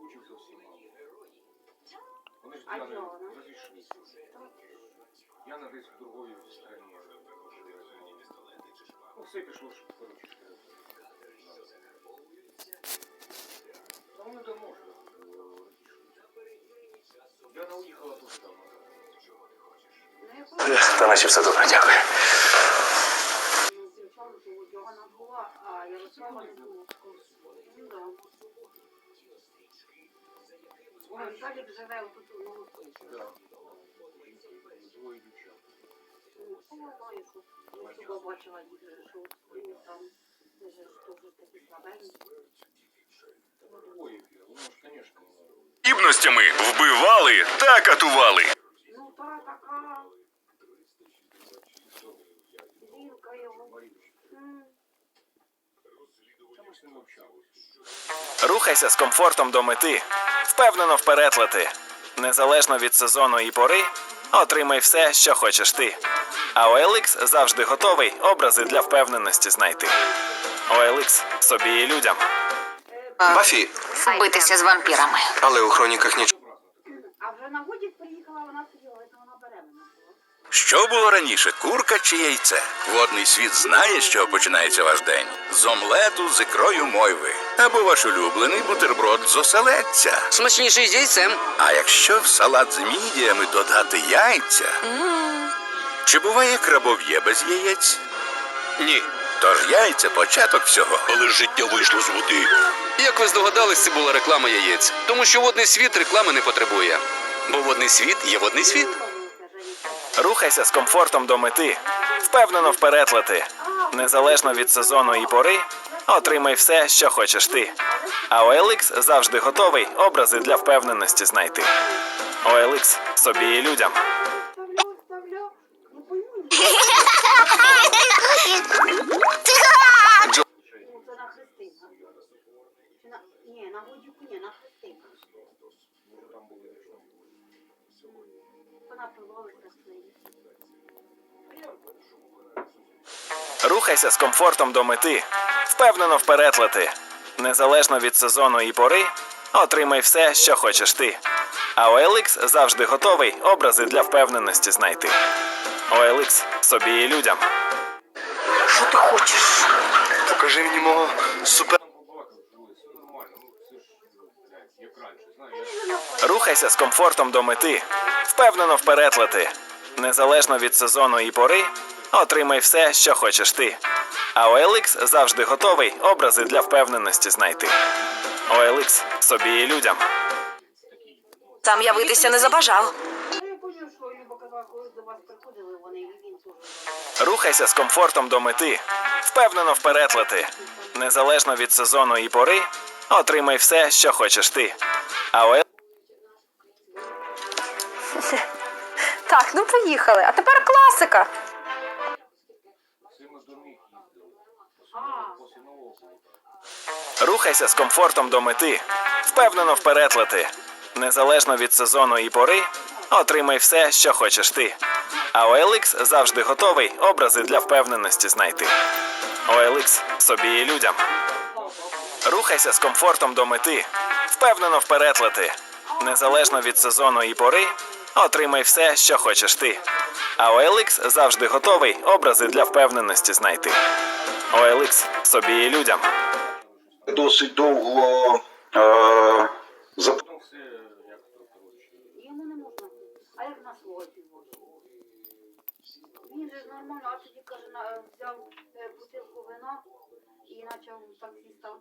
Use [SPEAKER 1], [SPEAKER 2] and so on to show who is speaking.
[SPEAKER 1] скучив зовсім мало. Вони ж
[SPEAKER 2] А
[SPEAKER 1] Діана
[SPEAKER 2] чого вона?
[SPEAKER 1] розійшлися. Яна десь в другої стороні. Ну, все пішло, що коротше. Та вони давно вже е, розійшлися. Яна уїхала тут давно.
[SPEAKER 2] Я
[SPEAKER 3] Та наче все добре, дякую.
[SPEAKER 2] Віталік живе у Новості.
[SPEAKER 1] Да. Двоє дівчат.
[SPEAKER 2] Ну, я знаю, що я хіба бачила, що він там теж теж такий слабенький.
[SPEAKER 1] Ну, двоє. Воно ж, звісно,
[SPEAKER 4] Здібностями вбивали та катували.
[SPEAKER 2] Ну, та така жінка його.
[SPEAKER 3] Рухайся з комфортом до мети. Впевнено вперед лети. Незалежно від сезону і пори, отримай все, що хочеш ти. А OLX завжди готовий образи для впевненості знайти. OLX собі і людям.
[SPEAKER 5] Бафі,
[SPEAKER 6] Битися з вампірами.
[SPEAKER 5] але у хроніках нічого.
[SPEAKER 2] А вже на годік приїхала вона сиділа, вона беременна була.
[SPEAKER 4] Що було раніше, курка чи яйце? Водний світ знає, з чого починається ваш день. З омлету з ікрою мойви. Або ваш улюблений бутерброд з оселедця.
[SPEAKER 7] Смачніший з яйцем.
[SPEAKER 4] А якщо в салат з мідіями додати яйця? Чи буває крабов'є без яєць? Ні. Тож яйця початок всього. Але життя вийшло з води.
[SPEAKER 7] Як ви здогадались, це була реклама яєць. Тому що водний світ реклами не потребує. Бо водний світ є водний світ.
[SPEAKER 3] Рухайся з комфортом до мети. Впевнено вперед. Незалежно від сезону і пори, отримай все, що хочеш ти. А OLX завжди готовий образи для впевненості знайти. OLX собі і людям.
[SPEAKER 2] Ні, на Годюку ні, на Христина. Вона пиловить Христині.
[SPEAKER 3] Рухайся з комфортом до мети. Впевнено вперед лети. Незалежно від сезону і пори, отримай все, що хочеш ти. А OLX завжди готовий образи для впевненості знайти. OLX собі і людям.
[SPEAKER 6] Що ти хочеш?
[SPEAKER 5] Покажи мені мого супер.
[SPEAKER 1] Там побалакали, що все нормально. Ну, це ж, блядь, як раніше, знаєш.
[SPEAKER 3] Рухайся з комфортом до мети. Впевнено вперед лети. Незалежно від сезону і пори, отримай все, що хочеш ти. А OLX завжди готовий образи для впевненості знайти. OLX собі і людям.
[SPEAKER 6] Сам явитися не забажав.
[SPEAKER 3] Рухайся з комфортом до мети. Впевнено вперед лети. Незалежно від сезону і пори, отримай все, що хочеш ти. А OLX
[SPEAKER 8] Так, ну поїхали. А тепер класика.
[SPEAKER 3] Рухайся з комфортом до мети. Впевнено вперед. Незалежно від сезону і пори, отримай все, що хочеш ти. А OLX завжди готовий образи для впевненості знайти. OLX собі і людям. Рухайся з комфортом до мети. Впевнено вперед. Незалежно від сезону і пори, отримай все, що хочеш ти. А OLX завжди готовий образи для впевненості знайти. OLX собі і людям.
[SPEAKER 9] досить довго е, за
[SPEAKER 1] Потім все, як то, коротше.
[SPEAKER 2] Йому не можна. А як на слоті можна? Він же нормально, а тоді каже, на- взяв е, бутилку вина і почав таксі став